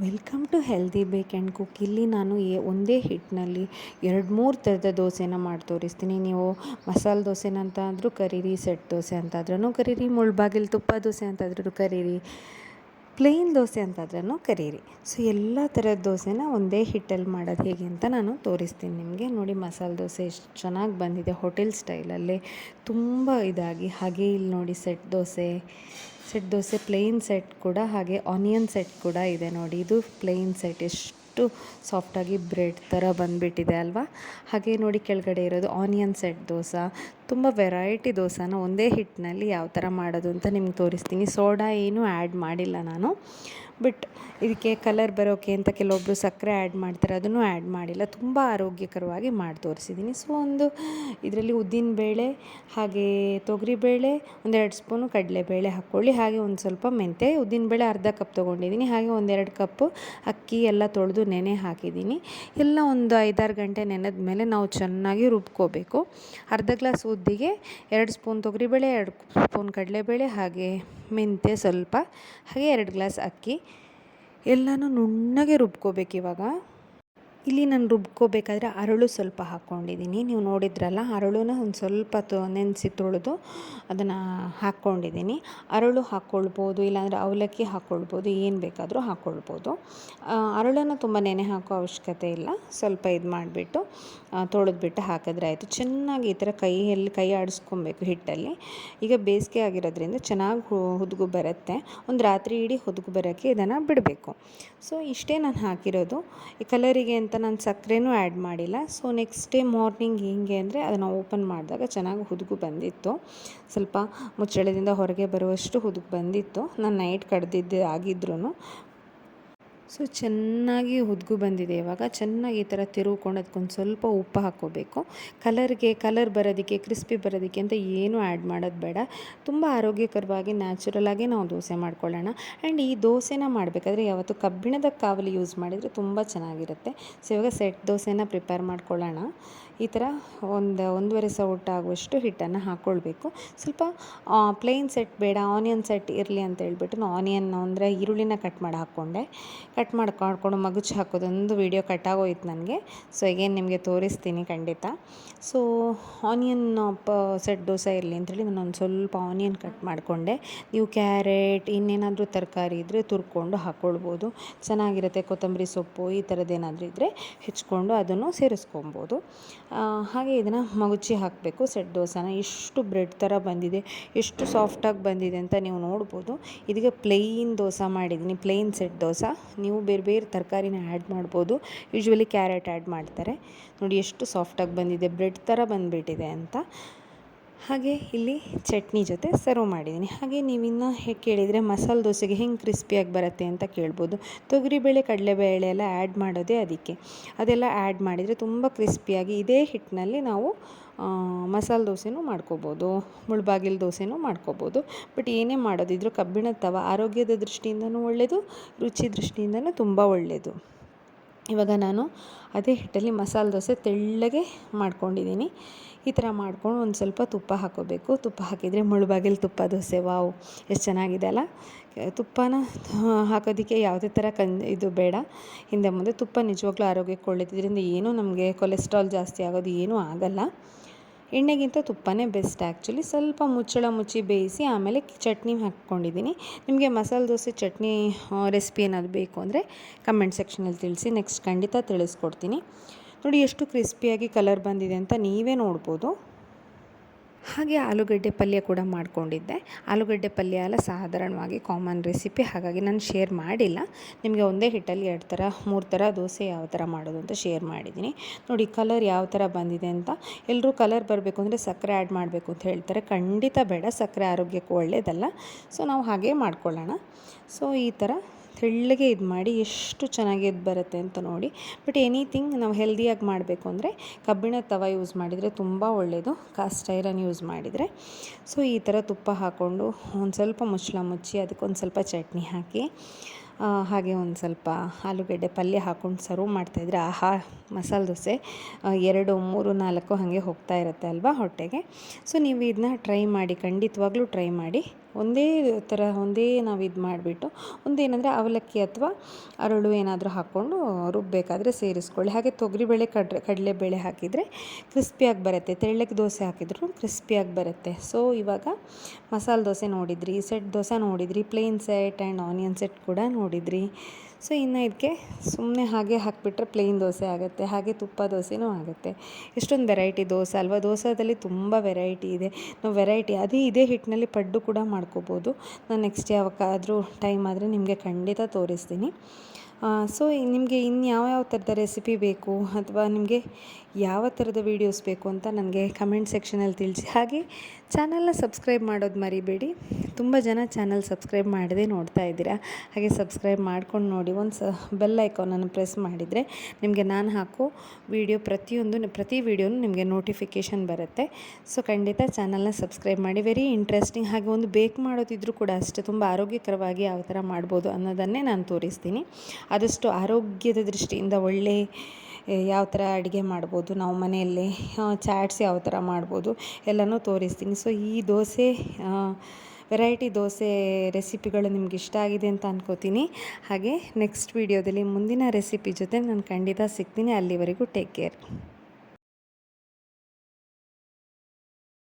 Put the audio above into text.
Welcome to healthy bake and cook. ಇಲ್ಲಿ ನಾನು A, ಒಂದೇ ಹಿಟ್ಟಿನಲ್ಲಿ ಎರಡು ಮೂರು ಥರದ ದೋಸೆನ ಮಾಡಿ ತೋರಿಸ್ತೀನಿ. ನೀವು ಮಸಾಲೆ ದೋಸೆನ ಅಂತ ಅಂದರೂ ಕರೀರಿ, ಸೆಟ್ ದೋಸೆ ಅಂತಾದ್ರೂ ಕರೀರಿ, ಮುಳ್ಬಾಗಿಲು ತುಪ್ಪ ದೋಸೆ ಅಂತಾದ್ರೂ ಕರೀರಿ, ಪ್ಲೇನ್ ದೋಸೆ ಅಂತಾದ್ರೂ ಕರೀರಿ. ಸೊ, ಎಲ್ಲ ಥರದ ದೋಸೆನ ಒಂದೇ ಹಿಟ್ಟಲ್ಲಿ ಮಾಡೋದು ಹೇಗೆ ಅಂತ ನಾನು ತೋರಿಸ್ತೀನಿ ನಿಮಗೆ. ನೋಡಿ, ಮಸಾಲೆ ದೋಸೆ ಎಷ್ಟು ಚೆನ್ನಾಗಿ ಬಂದಿದೆ ಹೋಟೆಲ್ ಸ್ಟೈಲಲ್ಲೇ. ತುಂಬ ಇದಾಗಿ, ಹಾಗೆ ಇಲ್ಲಿ ನೋಡಿ set dosa. Set, dosa plain set ಕೂಡ ಹಾಗೆ ಆನಿಯನ್ ಸೆಟ್ ಕೂಡ ಇದೆ ನೋಡಿ. ಇದು ಪ್ಲೇನ್ ಸೆಟ್ ಎಷ್ಟು ಸಾಫ್ಟಾಗಿ ಬ್ರೆಡ್ ಥರ ಬಂದುಬಿಟ್ಟಿದೆ ಅಲ್ವಾ? ಹಾಗೆ ನೋಡಿ ಕೆಳಗಡೆ ಇರೋದು ಆನಿಯನ್ ಸೆಟ್ ದೋಸೆ. ತುಂಬ ವೆರೈಟಿ ದೋಸೆನ ಒಂದೇ ಹಿಟ್ಟಿನಲ್ಲಿ ಯಾವ ಥರ ಮಾಡೋದು ಅಂತ ನಿಮ್ಗೆ ತೋರಿಸ್ತೀನಿ. ಸೋಡಾ ಏನೂ ಆ್ಯಡ್ ಮಾಡಿಲ್ಲ ನಾನು. ಬಟ್ ಇದಕ್ಕೆ ಕಲರ್ ಬರೋಕೆ ಅಂತ ಕೆಲವೊಬ್ಬರು ಸಕ್ಕರೆ ಆ್ಯಡ್ ಮಾಡ್ತಾರೆ, ಅದನ್ನು ಆ್ಯಡ್ ಮಾಡಿಲ್ಲ. ತುಂಬ ಆರೋಗ್ಯಕರವಾಗಿ ಮಾಡಿ ತೋರಿಸಿದ್ದೀನಿ. ಸೊ ಒಂದು ಇದರಲ್ಲಿ ಉದ್ದಿನ ಬೇಳೆ, ಹಾಗೆ ತೊಗರಿಬೇಳೆ ಒಂದೆರಡು ಸ್ಪೂನು ಕಡಲೆಬೇಳೆ ಹಾಕ್ಕೊಳ್ಳಿ. ಹಾಗೆ ಒಂದು ಸ್ವಲ್ಪ ಮೆಂತೆ ಉದ್ದಿನಬೇಳೆ ಅರ್ಧ ಕಪ್ ತೊಗೊಂಡಿದ್ದೀನಿ. ಹಾಗೆ ಒಂದೆರಡು ಕಪ್ಪು ಅಕ್ಕಿ ಎಲ್ಲ ತೊಳೆದು ನೆನೆ ಹಾಕಿದ್ದೀನಿ. ಎಲ್ಲ ಒಂದು ಐದಾರು ಗಂಟೆ ನೆನೆದ ಮೇಲೆ ನಾವು ಚೆನ್ನಾಗಿ ರುಬ್ಕೋಬೇಕು. ಅರ್ಧ ಗ್ಲಾಸ್ ಉದ್ದಿಗೆ ಎರಡು ಸ್ಪೂನ್ ತೊಗರಿಬೇಳೆ, ಎರಡು ಸ್ಪೂನ್ ಕಡಲೆಬೇಳೆ, ಹಾಗೆ ಮೆಂತ್ಯ ಸ್ವಲ್ಪ, ಹಾಗೆ ಎರಡು ಗ್ಲಾಸ್ ಅಕ್ಕಿ. ಎಲ್ಲನೂ ನುಣ್ಣಗೆ ರುಬ್ಕೋಬೇಕು ಇವಾಗ. ಇಲ್ಲಿ ನಾನು ರುಬ್ಕೋಬೇಕಾದ್ರೆ ಅರಳು ಸ್ವಲ್ಪ ಹಾಕ್ಕೊಂಡಿದ್ದೀನಿ. ನೀವು ನೋಡಿದ್ರಲ್ಲ ಅರಳುನ ಒಂದು ಸ್ವಲ್ಪ ತೊ ನೆನೆಸಿ ತೊಳೆದು ಅದನ್ನು ಹಾಕ್ಕೊಂಡಿದ್ದೀನಿ. ಅರಳು ಹಾಕ್ಕೊಳ್ಬೋದು, ಇಲ್ಲಾಂದರೆ ಅವಲಕ್ಕಿ ಹಾಕ್ಕೊಳ್ಬೋದು, ಏನು ಬೇಕಾದರೂ ಹಾಕ್ಕೊಳ್ಬೋದು. ಅರಳನ್ನು ತುಂಬ ನೆನೆ ಹಾಕೋ ಅವಶ್ಯಕತೆ ಇಲ್ಲ. ಸ್ವಲ್ಪ ಇದು ಮಾಡಿಬಿಟ್ಟು ತೊಳೆದ್ಬಿಟ್ಟು ಹಾಕಿದ್ರೆ ಆಯಿತು. ಚೆನ್ನಾಗಿ ಈ ಥರ ಕೈಯಲ್ಲಿ ಕೈ ಆಡಿಸ್ಕೊಬೇಕು ಹಿಟ್ಟಲ್ಲಿ. ಈಗ ಬೇಸಿಗೆ ಆಗಿರೋದ್ರಿಂದ ಚೆನ್ನಾಗಿ ಹುದುಗು ಬರುತ್ತೆ. ಒಂದು ರಾತ್ರಿ ಇಡೀ ಹುದುಗು ಬರೋಕ್ಕೆ ಇದನ್ನು ಬಿಡಬೇಕು. ಸೊ, ಇಷ್ಟೇ ನಾನು ಹಾಕಿರೋದು. ಈ ಕಲರಿಗೆ ಅಂತ ನಾನು ಸಕ್ಕರೆನೂ ಆ್ಯಡ್ ಮಾಡಿಲ್ಲ. ಸೊ ನೆಕ್ಸ್ಟ್ ಡೇ ಮಾರ್ನಿಂಗ್ ಹೇಗೆ ಅಂದರೆ ಅದನ್ನು ಓಪನ್ ಮಾಡಿದಾಗ ಚೆನ್ನಾಗಿ ಹುದುಗು ಬಂದಿತ್ತು. ಸ್ವಲ್ಪ ಮುಚ್ಚಳದಿಂದ ಹೊರಗೆ ಬರುವಷ್ಟು ಹುದುಗು ಬಂದಿತ್ತು. ನಾನು ನೈಟ್ ಕಡ್ದಿದ್ದು ಆಗಿದ್ರೂ ಸೊ ಚೆನ್ನಾಗಿ ಹುದುಗು ಬಂದಿದೆ ಇವಾಗ. ಚೆನ್ನಾಗಿ ಈ ಥರ ತಿರುವ್ಕೊಂಡು ಅದಕ್ಕೊಂದು ಸ್ವಲ್ಪ ಉಪ್ಪು ಹಾಕ್ಕೋಬೇಕು. ಕಲರ್ಗೆ, ಕಲರ್ ಬರೋದಕ್ಕೆ, ಕ್ರಿಸ್ಪಿ ಬರೋದಕ್ಕೆ ಅಂತ ಏನೂ ಆ್ಯಡ್ ಮಾಡೋದು ಬೇಡ. ತುಂಬ ಆರೋಗ್ಯಕರವಾಗಿ ನ್ಯಾಚುರಲಾಗಿ ನಾವು ದೋಸೆ ಮಾಡ್ಕೊಳ್ಳೋಣ. ಆ್ಯಂಡ್ ಈ ದೋಸೆನ ಮಾಡಬೇಕಾದ್ರೆ ಯಾವತ್ತು ಕಬ್ಬಿಣದ ಕಾವಲಿ ಯೂಸ್ ಮಾಡಿದರೆ ತುಂಬ ಚೆನ್ನಾಗಿರುತ್ತೆ. ಸೊ ಇವಾಗ ಸೆಟ್ ದೋಸೆನ ಪ್ರಿಪೇರ್ ಮಾಡ್ಕೊಳ್ಳೋಣ. ಈ ಥರ ಒಂದು, ಒಂದೂವರೆ ಸೌಟ ಆಗುವಷ್ಟು ಹಿಟ್ಟನ್ನು ಹಾಕ್ಕೊಳ್ಬೇಕು. ಸ್ವಲ್ಪ ಪ್ಲೇನ್ ಸೆಟ್ ಬೇಡ ಆನಿಯನ್ ಸೆಟ್ ಇರಲಿ ಅಂತ ಹೇಳ್ಬಿಟ್ಟು ಆನಿಯನ್ ಅಂದರೆ ಈರುಳ್ಳಿನ ಕಟ್ ಮಾಡಿ ಹಾಕ್ಕೊಂಡೆ. ಕಟ್ ಮಾಡ್ಕೊಂಡು ಮಗುಚು ಹಾಕೋದೊಂದು ವೀಡಿಯೋ ಕಟ್ ಆಗೋಯ್ತು ನನಗೆ. ಸೊ ಈಗೇನು ನಿಮಗೆ ತೋರಿಸ್ತೀನಿ ಖಂಡಿತ. ಸೊ ಆನಿಯನ್ ಪ ಸೆಟ್ ದೋಸೆ ಇರಲಿ ಅಂತೇಳಿ ನಾನು ಒಂದು ಸ್ವಲ್ಪ ಆನಿಯನ್ ಕಟ್ ಮಾಡಿಕೊಂಡೆ. ನೀವು ಕ್ಯಾರೆಟ್ ಇನ್ನೇನಾದರೂ ತರಕಾರಿ ಇದ್ದರೆ ತುರ್ಕೊಂಡು ಹಾಕ್ಕೊಳ್ಬೋದು. ಚೆನ್ನಾಗಿರುತ್ತೆ ಕೊತ್ತಂಬರಿ ಸೊಪ್ಪು ಈ ಥರದ್ದೇನಾದರೂ ಇದ್ದರೆ ಹೆಚ್ಕೊಂಡು ಅದನ್ನು ಸೇರಿಸ್ಕೊಬೋದು ಹಾಗೆ ಇದನ್ನು ಮಗುಚಿ ಹಾಕಬೇಕು ಸೆಟ್ ದೋಸೆನ. ಎಷ್ಟು ಬ್ರೆಡ್ ಥರ ಬಂದಿದೆ ಎಷ್ಟು ಸಾಫ್ಟಾಗಿ ಬಂದಿದೆ ಅಂತ ನೀವು ನೋಡ್ಬೋದು. ಇದಕ್ಕೆ ಪ್ಲೇನ್ ದೋಸೆ ಮಾಡಿದ್ದೀನಿ ಪ್ಲೇನ್ ಸೆಟ್ ದೋಸೆ. ನೀವು ಬೇರೆ ಬೇರೆ ತರಕಾರಿನ ಆ್ಯಡ್ ಮಾಡ್ಬೋದು. ಯೂಶ್ವಲಿ ಕ್ಯಾರೆಟ್ ಆ್ಯಡ್ ಮಾಡ್ತಾರೆ. ನೋಡಿ, ಎಷ್ಟು ಸಾಫ್ಟಾಗಿ ಬಂದಿದೆ ಬ್ರೆಡ್ ಥರ ಬಂದುಬಿಟ್ಟಿದೆ ಅಂತ. ಹಾಗೆ ಇಲ್ಲಿ ಚಟ್ನಿ ಜೊತೆ ಸರ್ವ್ ಮಾಡಿದ್ದೀನಿ. ಹಾಗೆ ನೀವಿನ್ನು ಹೇಗೆ ಕೇಳಿದರೆ ಮಸಾಲೆ ದೋಸೆಗೆ ಹೆಂಗೆ ಕ್ರಿಸ್ಪಿಯಾಗಿ ಬರುತ್ತೆ ಅಂತ ಕೇಳ್ಬೋದು. ತೊಗರಿಬೇಳೆ ಕಡಲೆಬೇಳೆ ಎಲ್ಲ ಆ್ಯಡ್ ಮಾಡೋದೇ ಅದಕ್ಕೆ. ಅದೆಲ್ಲ ಆ್ಯಡ್ ಮಾಡಿದರೆ ತುಂಬ ಕ್ರಿಸ್ಪಿಯಾಗಿ ಇದೇ ಹಿಟ್ಟಿನಲ್ಲಿ ನಾವು ಮಸಾಲೆ ದೋಸೆನೂ ಮಾಡ್ಕೋಬೋದು. ಮುಳ್ಬಾಗಿಲು ದೋಸೆನೂ ಮಾಡ್ಕೋಬೋದು. ಬಟ್ ಏನೇ ಮಾಡೋದಿದ್ರು ಕಬ್ಬಿಣದ ತವ ಆರೋಗ್ಯದ ದೃಷ್ಟಿಯಿಂದನೂ ಒಳ್ಳೆಯದು ರುಚಿ ದೃಷ್ಟಿಯಿಂದನೂ ತುಂಬ ಒಳ್ಳೆಯದು ಇವಾಗ ನಾನು ಅದೇ ಹಿಟ್ಟಲ್ಲಿ ಮಸಾಲೆ ದೋಸೆ ತೆಳ್ಳಗೆ ಮಾಡ್ಕೊಂಡಿದ್ದೀನಿ. ಈ ಥರ ಮಾಡ್ಕೊಂಡು ಒಂದು ಸ್ವಲ್ಪ ತುಪ್ಪ ಹಾಕೋಬೇಕು. ತುಪ್ಪ ಹಾಕಿದರೆ ಮುಳುಬಾಗಿಲು ತುಪ್ಪ ದೋಸೆ, ವಾವ್, ಎಷ್ಟು ಚೆನ್ನಾಗಿದೆ ಅಲ್ಲ? ತುಪ್ಪನ ಹಾಕೋದಕ್ಕೆ ಯಾವುದೇ ಥರ ಕನ್, ಇದು ಬೇಡ. ಹಿಂದೆ ಮುಂದೆ ತುಪ್ಪ ನಿಜವಾಗ್ಲೂ ಆರೋಗ್ಯಕ್ಕೆ ಒಳ್ಳೆಯದು ಇದರಿಂದ ಏನೂ ನಮಗೆ ಕೊಲೆಸ್ಟ್ರಾಲ್ ಜಾಸ್ತಿ ಆಗೋದು ಏನೂ ಆಗಲ್ಲ. ಎಣ್ಣೆಗಿಂತ ತುಪ್ಪನೇ ಬೆಸ್ಟ್ ಆ್ಯಕ್ಚುಲಿ. ಸ್ವಲ್ಪ ಮುಚ್ಚಳ ಮುಚ್ಚಿ ಬೇಯಿಸಿ ಆಮೇಲೆ ಚಟ್ನಿ ಹಾಕ್ಕೊಂಡಿದ್ದೀನಿ. ನಿಮಗೆ ಮಸಾಲೆ ದೋಸೆ ಚಟ್ನಿ ರೆಸಿಪಿ ಏನಾದರೂ ಬೇಕು ಅಂದರೆ ಕಮೆಂಟ್ ಸೆಕ್ಷನಲ್ಲಿ ತಿಳಿಸಿ, ನೆಕ್ಸ್ಟ್ ಖಂಡಿತ ತಿಳಿಸ್ಕೊಡ್ತೀನಿ. ನೋಡಿ, ಎಷ್ಟು ಕ್ರಿಸ್ಪಿಯಾಗಿ ಕಲರ್ ಬಂದಿದೆ ಅಂತ ನೀವೇ ನೋಡ್ಬೋದು. ಹಾಗೆ ಆಲೂಗಡ್ಡೆ ಪಲ್ಯ ಕೂಡ ಮಾಡಿಕೊಂಡಿದ್ದೆ. ಆಲೂಗಡ್ಡೆ ಪಲ್ಯ ಎಲ್ಲ ಸಾಧಾರಣವಾಗಿ ಕಾಮನ್ ರೆಸಿಪಿ ಹಾಗಾಗಿ ನಾನು ಶೇರ್ ಮಾಡಿಲ್ಲ. ನಿಮಗೆ ಒಂದೇ ಹಿಟ್ಟಲ್ಲಿ ಎರಡು ಥರ ಮೂರು ಥರ ದೋಸೆ ಯಾವ ಥರ ಮಾಡೋದು ಅಂತ ಶೇರ್ ಮಾಡಿದ್ದೀನಿ. ನೋಡಿ ಕಲರ್ ಯಾವ ಥರ ಬಂದಿದೆ ಅಂತ. ಎಲ್ಲರೂ ಕಲರ್ ಬರಬೇಕು ಅಂದರೆ ಸಕ್ಕರೆ ಆ್ಯಡ್ ಮಾಡಬೇಕು ಅಂತ ಹೇಳ್ತಾರೆ. ಖಂಡಿತ ಬೇಡ, ಸಕ್ಕರೆ ಆರೋಗ್ಯಕ್ಕೆ ಒಳ್ಳೆಯದಲ್ಲ ಸೊ ನಾವು ಹಾಗೇ ಮಾಡ್ಕೊಳ್ಳೋಣ. ಸೊ ಈ ಥರ ತೆಳ್ಳಗೆ ಇದು ಮಾಡಿ ಎಷ್ಟು ಚೆನ್ನಾಗಿ ಇದು ಬರುತ್ತೆ ಅಂತ ನೋಡಿ. ಬಟ್ ಎನಿಥಿಂಗ್ ನಾವು ಹೆಲ್ದಿಯಾಗಿ ಮಾಡಬೇಕು ಅಂದರೆ ಕಬ್ಬಿಣದ ತವ ಯೂಸ್ ಮಾಡಿದರೆ ತುಂಬ ಒಳ್ಳೆಯದು ಕಾಸ್ಟ್ ಐರನ್ ಯೂಸ್ ಮಾಡಿದರೆ. ಸೊ ಈ ಥರ ತುಪ್ಪ ಹಾಕ್ಕೊಂಡು ಒಂದು ಸ್ವಲ್ಪ ಮುಚ್ಚಳ ಮುಚ್ಚಿ ಅದಕ್ಕೊಂದು ಸ್ವಲ್ಪ ಚಟ್ನಿ ಹಾಕಿ ಹಾಗೆ ಒಂದು ಸ್ವಲ್ಪ ಆಲೂಗಡ್ಡೆ ಪಲ್ಯ ಹಾಕ್ಕೊಂಡು ಸರ್ವ್ ಮಾಡ್ತಾಯಿದ್ರೆ ಆಹಾ, ಮಸಾಲೆ ದೋಸೆ ಎರಡು, ಮೂರು, ನಾಲ್ಕು ಹಾಗೆ ಹೋಗ್ತಾ ಇರುತ್ತೆ ಅಲ್ವಾ ಹೊಟ್ಟೆಗೆ. ಸೊ ನೀವು ಇದನ್ನ ಟ್ರೈ ಮಾಡಿ, ಖಂಡಿತವಾಗ್ಲೂ ಟ್ರೈ ಮಾಡಿ. ಒಂದೇ ಥರ, ಒಂದೇ ನಾವು ಇದು ಮಾಡಿಬಿಟ್ಟು ಒಂದೇನೆಂದರೆ ಅವಲಕ್ಕಿ ಅಥವಾ ಅರಳು ಏನಾದರೂ ಹಾಕ್ಕೊಂಡು ರುಬ್ಬಬೇಕಾದ್ರೆ ಸೇರಿಸ್ಕೊಳ್ಳಿ. ಹಾಗೆ ತೊಗರಿಬೇಳೆ ಕಡ್ಲೆ ಕಡಲೆಬೇಳೆ ಹಾಕಿದರೆ ಕ್ರಿಸ್ಪಿಯಾಗಿ ಬರುತ್ತೆ. ತೆಳ್ಳಗೆ ದೋಸೆ ಹಾಕಿದ್ರು ಕ್ರಿಸ್ಪಿಯಾಗಿ ಬರುತ್ತೆ. ಸೊ ಇವಾಗ ಮಸಾಲೆ ದೋಸೆ ನೋಡಿದ್ರಿ, ಸೆಟ್ ದೋಸೆ ನೋಡಿದ್ರಿ plain set and onion set ಕೂಡ ನೋಡಿದ್ರಿ. ಸೊ ಇನ್ನು ಇದಕ್ಕೆ ಸುಮ್ಮನೆ ಹಾಗೆ ಹಾಕಿಬಿಟ್ರೆ ಪ್ಲೇನ್ ದೋಸೆ ಆಗುತ್ತೆ, ಹಾಗೆ ತುಪ್ಪ ದೋಸೆನೂ ಆಗುತ್ತೆ. ಎಷ್ಟೊಂದು ವೆರೈಟಿ ದೋಸೆ ಅಲ್ವಾ? ದೋಸೆದಲ್ಲಿ ತುಂಬ ವೆರೈಟಿ ಇದೆ. ನಾವು ವೆರೈಟಿ ಅದೇ ಇದೇ ಹಿಟ್ಟಿನಲ್ಲಿ ಪಡ್ಡು ಕೂಡ ಮಾಡ್ಕೋಬೋದು. ನಾನು ನೆಕ್ಸ್ಟ್ ಯಾವಾಗಾದರೂ ಟೈಮ್ ಆದರೆ ನಿಮಗೆ ಖಂಡಿತ ತೋರಿಸ್ತೀನಿ. ಸೊ ನಿಮಗೆ ಇನ್ನು ಯಾವ ಯಾವ ಥರದ ರೆಸಿಪಿ ಬೇಕು ಅಥವಾ ನಿಮಗೆ ಯಾವ ಥರದ ವೀಡಿಯೋಸ್ ಬೇಕು ಅಂತ ನನಗೆ ಕಮೆಂಟ್ ಸೆಕ್ಷನಲ್ಲಿ ತಿಳಿಸಿ. ಹಾಗೆ ಚಾನಲ್ನ ಸಬ್ಸ್ಕ್ರೈಬ್ ಮಾಡೋದು ಮರಿಬೇಡಿ. ತುಂಬ ಜನ ಚಾನಲ್ ಸಬ್ಸ್ಕ್ರೈಬ್ ಮಾಡದೆ ನೋಡ್ತಾ ಇದ್ದೀರಾ. ಹಾಗೆ ಸಬ್ಸ್ಕ್ರೈಬ್ ಮಾಡ್ಕೊಂಡು ನೋಡಿ ಒಂದು ಸ ಬೆಲ್ ಐಕಾನನ್ನು ಪ್ರೆಸ್ ಮಾಡಿದರೆ ನಿಮಗೆ ನಾನು ಹಾಕೋ ವಿಡಿಯೋ ಪ್ರತಿಯೊಂದು, ಪ್ರತಿ ವೀಡಿಯೋನು ನಿಮಗೆ ನೋಟಿಫಿಕೇಷನ್ ಬರುತ್ತೆ. ಸೊ ಖಂಡಿತ ಚಾನಲ್ನ ಸಬ್ಸ್ಕ್ರೈಬ್ ಮಾಡಿ. ವೆರಿ ಇಂಟ್ರೆಸ್ಟಿಂಗ್ ಹಾಗೆ ಒಂದು ಬೇಕ್ ಮಾಡೋದಿದ್ರೂ ಕೂಡ ಅಷ್ಟೇ, ತುಂಬ ಆರೋಗ್ಯಕರವಾಗಿ ಯಾವ ಥರ ಮಾಡ್ಬೋದು ಅನ್ನೋದನ್ನೇ ನಾನು ತೋರಿಸ್ತೀನಿ. ಆದಷ್ಟು ಆರೋಗ್ಯದ ದೃಷ್ಟಿಯಿಂದ ಒಳ್ಳೆ ಯಾವ ಥರ ಅಡುಗೆ ಮಾಡ್ಬೋದು, ನಾವು ಮನೆಯಲ್ಲೇ ಚಾಟ್ಸ್ ಯಾವ ಥರ ಮಾಡ್ಬೋದು, ಎಲ್ಲನೂ ತೋರಿಸ್ತೀನಿ. ಸೊ, ಈ ದೋಸೆ ವೆರೈಟಿ ದೋಸೆ ರೆಸಿಪಿಗಳು ನಿಮ್ಗೆ ಇಷ್ಟ ಆಗಿದೆ ಅಂತ ಅನ್ಕೋತೀನಿ. ಹಾಗೆ, ನೆಕ್ಸ್ಟ್ ವೀಡಿಯೋದಲ್ಲಿ ಮುಂದಿನ ರೆಸಿಪಿ ಜೊತೆ ನಾನು ಖಂಡಿತ ಸಿಗ್ತೀನಿ. ಅಲ್ಲಿವರೆಗೂ ಟೇಕ್ ಕೇರ್.